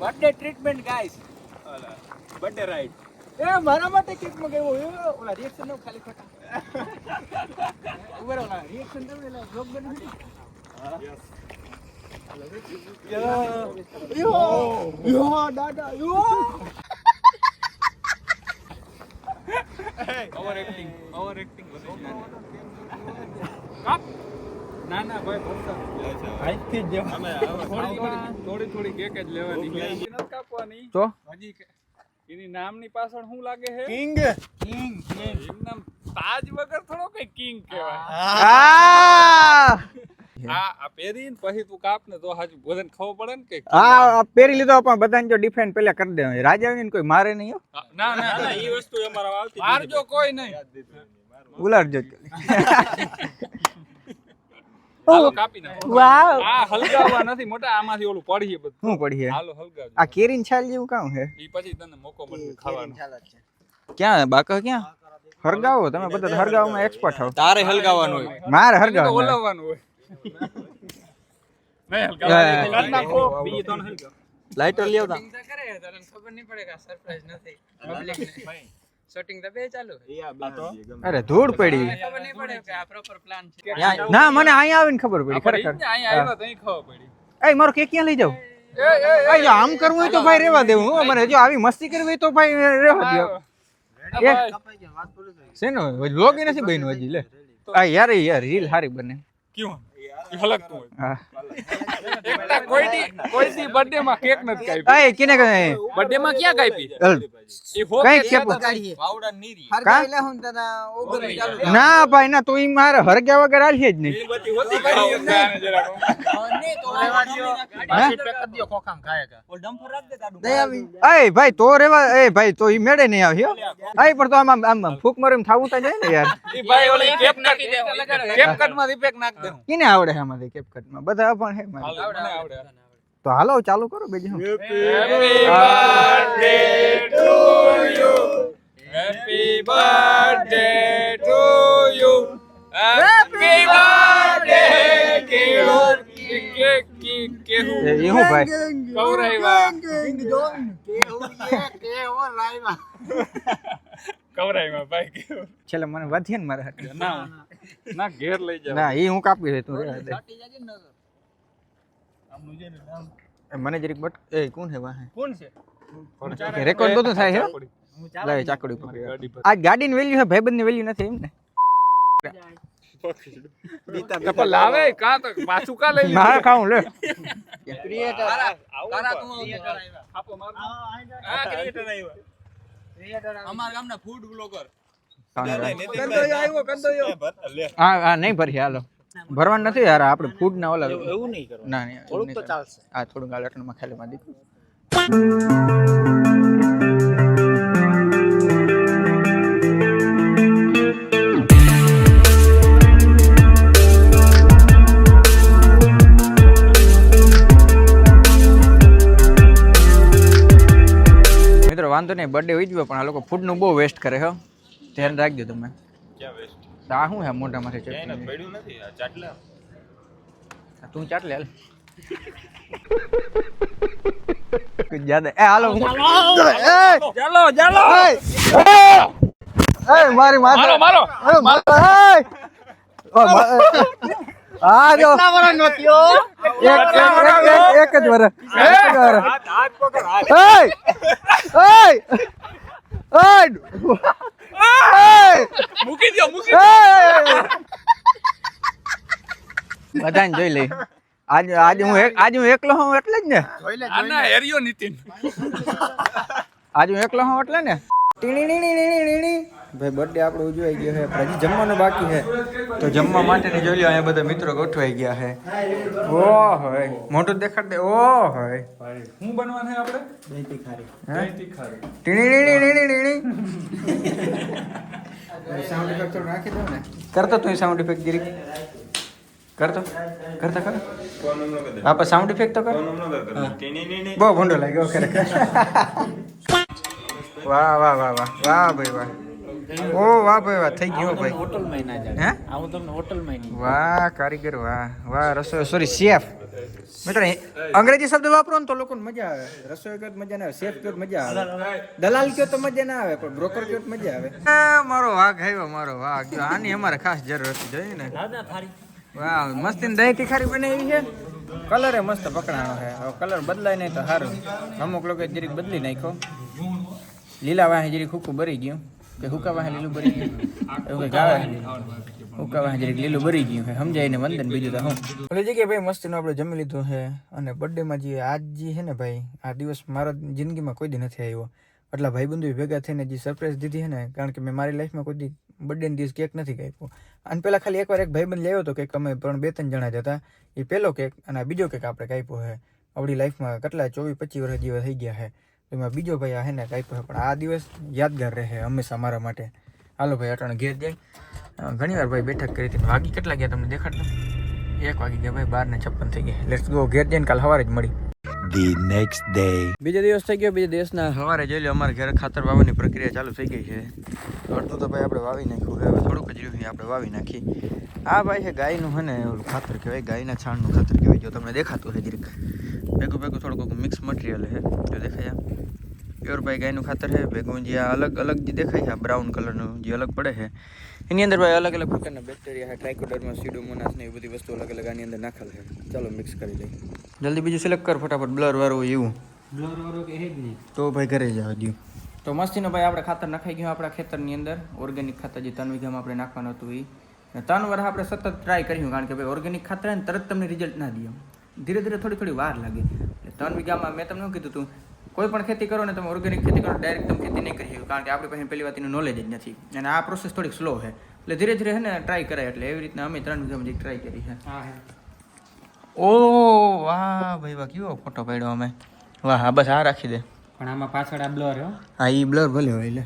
Birthday treatment guys birthday right એ મારા માટે cake ગયો ઓલા રિએક્શન નો ખાલી ખોટા. ઊભા ઓલા રિએક્શન તો ઓલા vlog બની યો યો દાદા યો. ઓવર એક્ટિંગ ઓવર એક્ટિંગ બધું કાપ ના ના ભાઈ આજથી જ અમે થોડી થોડી કેક જ લેવાની. કાપવાની. તો? હજી એની નામની પાછળ શું લાગે છે? કિંગ? King king. નામ તાજ વગર થોડો કઈ કિંગ કહેવાય. આ પહેરીને પછી તું કાપ ને તો હાજુ ભોજન ખાવું પડે ને કે હા પહેરી લીધો પણ બધાને જો ડિફેન્ડ પેલા કરી દેવાય રાજા આવીને કોઈ મારે નહીં ના ના ના એ વસ્તુ અમારા આવતી મારજો કોઈ નહીં. ઉલાડજો હાલો કાપી નાખો વાવ આ હલગાવવા નથી મોટા આમાંથી ઓલું પડીએ બધું શું પડી હાલો હલગાવજો આ કેરીન છાલ જેવું કામ છે ઈ પછી તને મોકો મળશે ખાવાનો ક્યાં બાકા ક્યાં હરગાવો તમે બધા હરગાવમાં એક્સપર્ટ હો તારે હલગાવાનું હોય મારે એને તો હરગાવો ઓલવવાનું હોય નહીં હા. નાખો બીજી ત્રણ હલગાવ લાઇટર લઈ આવતા ખબર નહીં પડે કે સરપ્રાઈઝ નથી પબ્લિક ને શૂટિંગ તો બે ચાલુ અરે ધૂળ પડી. ખબર નહીં પડે કે આ પ્રોપર પ્લાન છે. ના મને અહીંયા આવીને ખબર પડી ખરેખર. અહીંયા આવ્યા તો અહીં ખબર પડી. એ મારો કેક ક્યાં લઈ જાવ આમ કરવું હોય તો ભાઈ રેવા દેવું હો. મને જો આવી મસ્તી કરવી હોય તો ભાઈ રેવા દો એક શેનો? વ્લોગ નથી બન્યું હજી લે. આ યાર એ યાર રીલ હારી બને. ક્યું હલકતું હોય. એકતા કોઈ દી કોઈ દી બર્થડે માં કેક નથી કાપી એ કિને કહે બર્થડે માં ક્યાં કાપી હલ. હો કે ખેપ પાવડા નીરી. કા? ના ભાઈ ના તું ઈ મારે હરગ્યા વગર આલશે જ નહીં. હોતી જરાક. એ ભાઈ તો રેવા એ ભાઈ તો ઈ મેળે નહીં આવ્યો એ પણ તો આમ આમ આમ આમ ફૂક મારીને થાવું તો જાય ને યાર. ઈ ભાઈ ઓલી કેપ કટ કેપ કટમાં ઇફેક્ટ નાખ દે કિને આવડે છે આમાંથી કેપકટમાં. બધા પણ હે મારે. મને આવડે. તો હાલો ચાલુ કરો બીજું. શું? Happy birthday to you. Happy birthday to you. કે કે કે હું એ ઈ હું ભાઈ? કવરાઈવા કવરાઈવા ભાઈ કેવું છેલ્લે મને વધીએ ને મારે. ના ના. ઘેર લઈ જાવ ના એ હું કાપી દે. તું મને જરીક બટ એ કોણ છે વાહે? કોણ છે? રેકોર્ડ બધું થાય છે? લાવે ચાકડી પકડી આ ગાડીની વેલ્યુ છે ભાઈબંધની વેલ્યુ નથી એમ ને લાવે કાં તો પાછું કા લઈ મારે ખાઉં લે. આપો મારો આ ક્રિએટર આવ્યો. અમારા ગામના ફૂડ બ્લોગર હા હા નહીં. ભરી હાલો. ભરવાનું નથી યાર આપણે ફૂડ ના ઓલા એવું નહીં ના નહીં થોડુંક તો ચાલશે. હા થોડુંક આ ખાલી માં દીધું. વાંધો નહીં બર્થડે ઉજવ્યો પણ આ લોકો ફૂડનું બહુ વેસ્ટ કરે હો. ધ્યાન રાખજો તમે આ શું હે મોઢામાંથી ચટણી આ તું ચાટ લે હાલ જ્યાદા એ હાલો હું- એ! ચાલો ચાલો એ! એ! મારી માથે મારો મારો એ, માથે! એ! ઓ, મા- એ! હા જો એક એક એક એક એક જ વર એક જ વરસ હાથ પકડ હાથ Hey! Hey! મૂકી દો મૂકી Hey! બધાને જોઈ લઈ આજ આજ હું એક આજ હું એકલો હું એટલે જ ને. આના હેરિયો નીતિન. આજ હું એકલો હું એટલે ને. ટીણી ટીણી ટીણી ટીણી. ભાઈ બર્થડે આપણો ઉજવાઈ ગયો છે પણ હજી જમવાનું બાકી છે. તો જમવા માટેની જોઈ લો અહીંયા બધા મિત્રો ગોઠવાઈ ગયા છે. ઓ હોય મોટું દેખાડ દે ઓ હોય હું બનવાનું છે આપણે? હે? દહીં તીખારી. ટીણી ટીણી ટીણી ટીણી સાઉન્ડ ઇફેક્ટ થોડું નાખી દો ને. કરતો તું સાઉન્ડ ઇફેક્ટ ગીરી. કરતો કરતા કર આપણે સાઉન્ડ ઇફેક્ટ તો કર. બહુ ભૂંડો લાગ્યો ખરેખર. વાહ વાહ વાહ વાહ. વાહ ભાઈ વાહ. ઓ વાહ ભાઈ વાહ થઈ ગયો ભાઈ. હોટલમાં ના જાય હે? આવું તમને હોટલમાં વાહ કારીગર વાહ વાહ રસોઈ સોરી શેફ મિત્રો અંગ્રેજી શબ્દ વાપરો ને તો લોકોને મજા આવે. રસોઈ કયો મજા ના આવે શેફ કયો મજા આવે. દલાલ કયો તો મજા ના આવે પણ બ્રોકર કયો મજા આવે. મારો વાઘ આવ્યો મારો વાઘ. આની અમારે ખાસ જરૂર હતી જોઈએ ને? વાહ મસ્તી દહીં તીખારી બનાવી છે? કલર મસ્ત પકડાણો છે. હવે કલર બદલાય નહીં તો સારું. અમુક લોકો જરીક બદલી નાખ્યો. લીલા વાહે જરીક હુકું ભરી ગયું. કે હુકા વાહે લીલું ભરી ગયું. એવું કંઈક હુકા વાહે જરીક લીલું ભરી ગયું છે સમજાય ને વંદન બીજું તો હું? એટલે જે કે ભાઈ મસ્તીનું આપણે જમી લીધું છે અને બર્થડેમાં જે આજ જે છે ને ભાઈ, આ દિવસ મારા જિંદગીમાં કોઈ દી નથી આવ્યો. એટલા ભાઈબંધો ભેગા થઈને જે સરપ્રાઈઝ દીધી છે ને, કારણ કે મેં મારી લાઈફમાં કોઈ દી બર્થડે દિવસ કેક નથી કાપ્યો. અને પેલા ખાલી એકવાર એક ભાઈબંધ લેવો હતો કેક અમે પણ બે, ત્રણ જણા જ હતા. એ પહેલો કેક અને બીજો કેક આપણે કાપ્યો છે આપણી લાઈફમાં કેટલા ચોવીસ, પચીસ વર્ષ જેવા થઈ ગયા છે એમાં બીજો ભાઈ આ ને કાપ્યો પણ આ દિવસ યાદગાર રહે હંમેશા મારા માટે. હાલો ભાઈ, અટણ ઘેર જાય ઘણીવાર ઘણી વાર ભાઈ બેઠક કરી હતી વાગી કેટલા ગયા તમને દેખાડતા? એક વાગી ગયા ભાઈ બાર ને છપ્પન થઈ ગયા. લેટ્સ ગો ઘેર જઈને કાલ સવારે જ મળી. The નેક્સ્ટ ડે બીજો દિવસ થઈ ગયો બીજા દિવસના. સવારે જોઈ લો અમારે ઘરે ખાતર વાવવાની પ્રક્રિયા ચાલુ થઈ ગઈ છે. અડધું તો ભાઈ આપણે વાવી નાખ્યું હવે થોડુંક જ રહ્યું આપણે વાવી નાખી. આ ભાઈ છે ગાયનું છે ને ઓલું ખાતર કહેવાય ગાયના છાણનું ખાતર કહેવાય જો તમને દેખાતું છે જરીક. ભેગું ભેગું થોડુંક મિક્સ મટીરિયલ છે જો દેખાય પ્યોર ભાઈ ગાયનું ખાતર છે ભેગું જે આ અલગ અલગ જે દેખાય છે આ બ્રાઉન કલરનું જે અલગ પડે છે. એની અંદર ભાઈ અલગ અલગ પ્રકારના બેક્ટેરિયા છે ટ્રાઇકોડર્મા સીડોમોનાસ ને એ બધી વસ્તુ અલગ અલગ આની અંદર નાખેલ છે. ચાલો મિક્સ કરી લઈએ. જલ્દી બીજું સિલેક્ટ કર ફટાફટ. બ્લર વાળું હોય એવું. બ્લર વાળું કે હે જ નહીં. તો ભાઈ ઘરે જવા દઉં તો મસ્તીનો ભાઈ આપણે ખાતર નખાઈ ગયું આપણા ખેતરની અંદર. ઓર્ગેનિક ખાતર જે ત્રણ વીઘામાં આપણે નાખવાનું હતું એ ત્રણ વાર આપણે સતત ટ્રાય કર્યું કારણ કે ભાઈ ઓર્ગેનિક ખાતર ને તરત તમને રિઝલ્ટ ના દે ધીરે ધીરે થોડી થોડી વાર લાગે. એટલે ત્રણ વીઘામાં મેં તમને શું કીધું હતું કોઈ પણ ખેતી કરો ને તમે ઓર્ગેનિક ખેતી કરો ડાયરેક્ટ તમે ખેતી નહીં કરી શકો કારણ કે આપણી પાસે પહેલી વાત એનું નોલેજ જ નથી. અને આ પ્રોસેસ થોડીક સ્લો છે. એટલે ધીરે ધીરે છે ને ટ્રાય કરાય. એટલે એવી રીતના અમે ત્રણ વીઘામાં જે ટ્રાય કરી છે. ઓ વાહ ભાઈ વાહ કેવો ફોટો પાડ્યો અમે? વાહ હા બસ આ રાખી દે. પણ આમાં પાછળ આ બ્લર હા. એ બ્લર ભલે હોય એટલે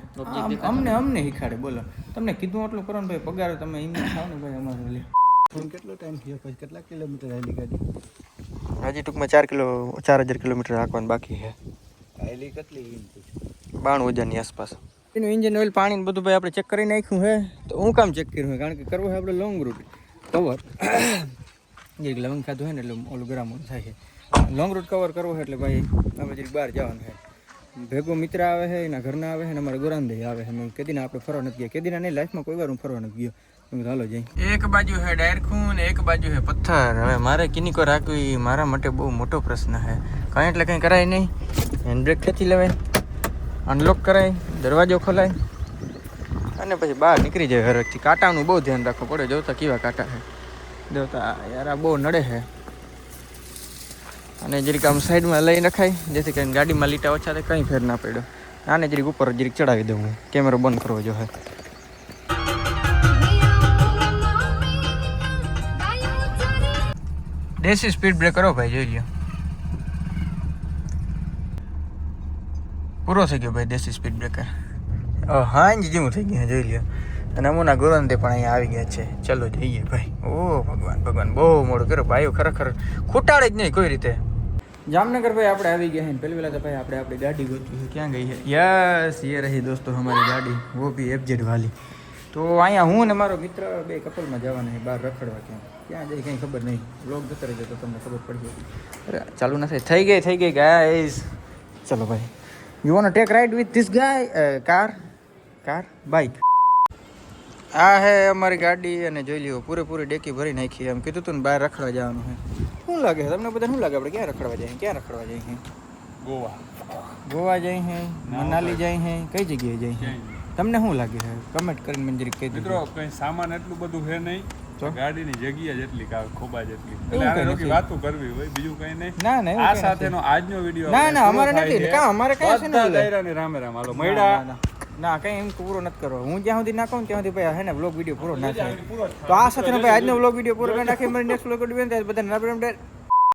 અમને અમને શીખાડે બોલો. તમને કીધું એટલું કરો ને ભાઈ પગાર તમે એમને ખાવ ને ભાઈ અમારે લે. કેટલો ટાઈમ થયો? પછી કેટલા કિલોમીટર આવેલી ગાડી? હજી ટૂંકમાં ચાર કિલો ચાર હજાર કિલોમીટર રાખવાનું બાકી છે. હાલી કેટલી બાણું હજારની આસપાસ. એનું ઇન્જિન ઓઇલ પાણી બધું ભાઈ આપણે ચેક કરી નાખ્યું છે. તો હું કામ ચેક કર્યું છે? કારણ કે કરવું છે આપણે લોંગ રૂટ કવર જે લવંગ ખાધું હોય ને એટલે ઓલું ગરમ થાય છે. લોંગ રૂટ કવર કરવો છે એટલે ભાઈ આપણે જરીક બહાર જવાનું છે. ભેગો મિત્ર આવે છે, એના ઘરના આવે છે અને અમારા ગોરાંદે આવે છે. મેં કેદીના આપણે ફરવા નથી ગયા. કેદીના નહીં લાઈફમાં કોઈ વાર હું ફરવા નથી ગયો. હાલો જઈ. એક બાજુ છે ડાયરખું ને એક બાજુ છે પથ્થર. હવે મારે કિનિકો રાખવી મારા માટે બહુ મોટો પ્રશ્ન છે. કાંઈ એટલે કંઈ કરાય નહીં. હેન્ડબ્રેક ખેંચી લેવાય અનલોક કરાય, દરવાજો ખોલાય, અને પછી બહાર નીકળી જાય હરકથી કાંટાનું બહુ ધ્યાન રાખવું પડે. જોતા કેવા કાંટા છે. જોતા યાર આ બહુ નડે છે. અને જરીક આમ સાઈડમાં લઈ નખાય, જેથી કરીને ગાડીમાં લીટા ઓછા થાય, કંઈ ફેર ના પડ્યો આને જરીક ઉપર જરીક ચડાવી દઉં હું, કેમેરો બંધ કરવો જોઈએ દેશી સ્પીડ બ્રેક કરો ભાઈ, જોઈ લ્યો. પૂરો થઈ ગયો ભાઈ દેશી સ્પીડ બ્રેકર હાંજ જેવું થઈ ગયું જોઈ લ્યો. અને અમુના ગુરુંદે પણ અહીંયા આવી ગયા છે. ચલો જઈએ ભાઈ. ઓ, ભગવાન ભગવાન. બહુ મોડું કરો ભાઈઓ ખરેખર ખૂટાડે જ નહીં કોઈ રીતે. જામનગર ભાઈ આપણે આવી ગયા પહેલી પહેલાં તો ભાઈ આપણે આપણી ગાડી ગોતવી ક્યાં ગઈ છે? યસ, યે રહી દોસ્તો અમારી ગાડી. વો બી એફજેડ વાલી. તો અહીંયા હું ને મારો મિત્ર બે કપલમાં જવાના બહાર રખડવા ક્યાં. ક્યાં જઈ કંઈ ખબર નહીં. બ્લોગ જતો તો તમને ખબર પડી જશે. અરે, ચાલુ નથી થઈ ગઈ થઈ ગઈ ગાઈઝ ચલો ભાઈ. You want take ride with this guy car car bike આ હે અમારી ગાડી અને જોઈ લ્યો પૂરેપૂરી ડેકી ભરી નાખી એમ કીધું તું ને બહાર રખડવા જવાનું છે શું લાગે તમને બધા શું લાગે? આપણે ક્યાં રખડવા જઈએ? ક્યાં રખડવા જઈએ? ગોવા. ગોવા જઈએ હે? મનાલી જઈએ હે? કઈ જગ્યાએ જઈએ હે? તમને શું લાગે છે? કમેન્ટ કરીને મને જરીક કહી મિત્રો કઈ સામાન એટલું બધું છે નહીં? ગાડીની જગ્યા જેટલી કા ખોબા જેટલી એટલે. આને કંઈ વાતો કરવી હોય બીજું કઈ નહીં. ના ના આ સાથેનો આજનો વીડિયો ના, ના, અમારે નથી. કાં, અમારે કઈ છે ને રામે રામ હાલો. મયડા ના, કઈ એમ પૂરો નથી કરવો. હું જ્યાં સુધી ના કહું ત્યાં સુધી ભાઈ હે ને બ્લોગ વીડિયો પૂરો ના થાય. તો આ સાથે ભાઈ આજનો બ્લોગ વીડિયો પૂરો કરી નાખી મારી નેક્સ્ટ બ્લોગ વીડિયો બધાને રામ રામ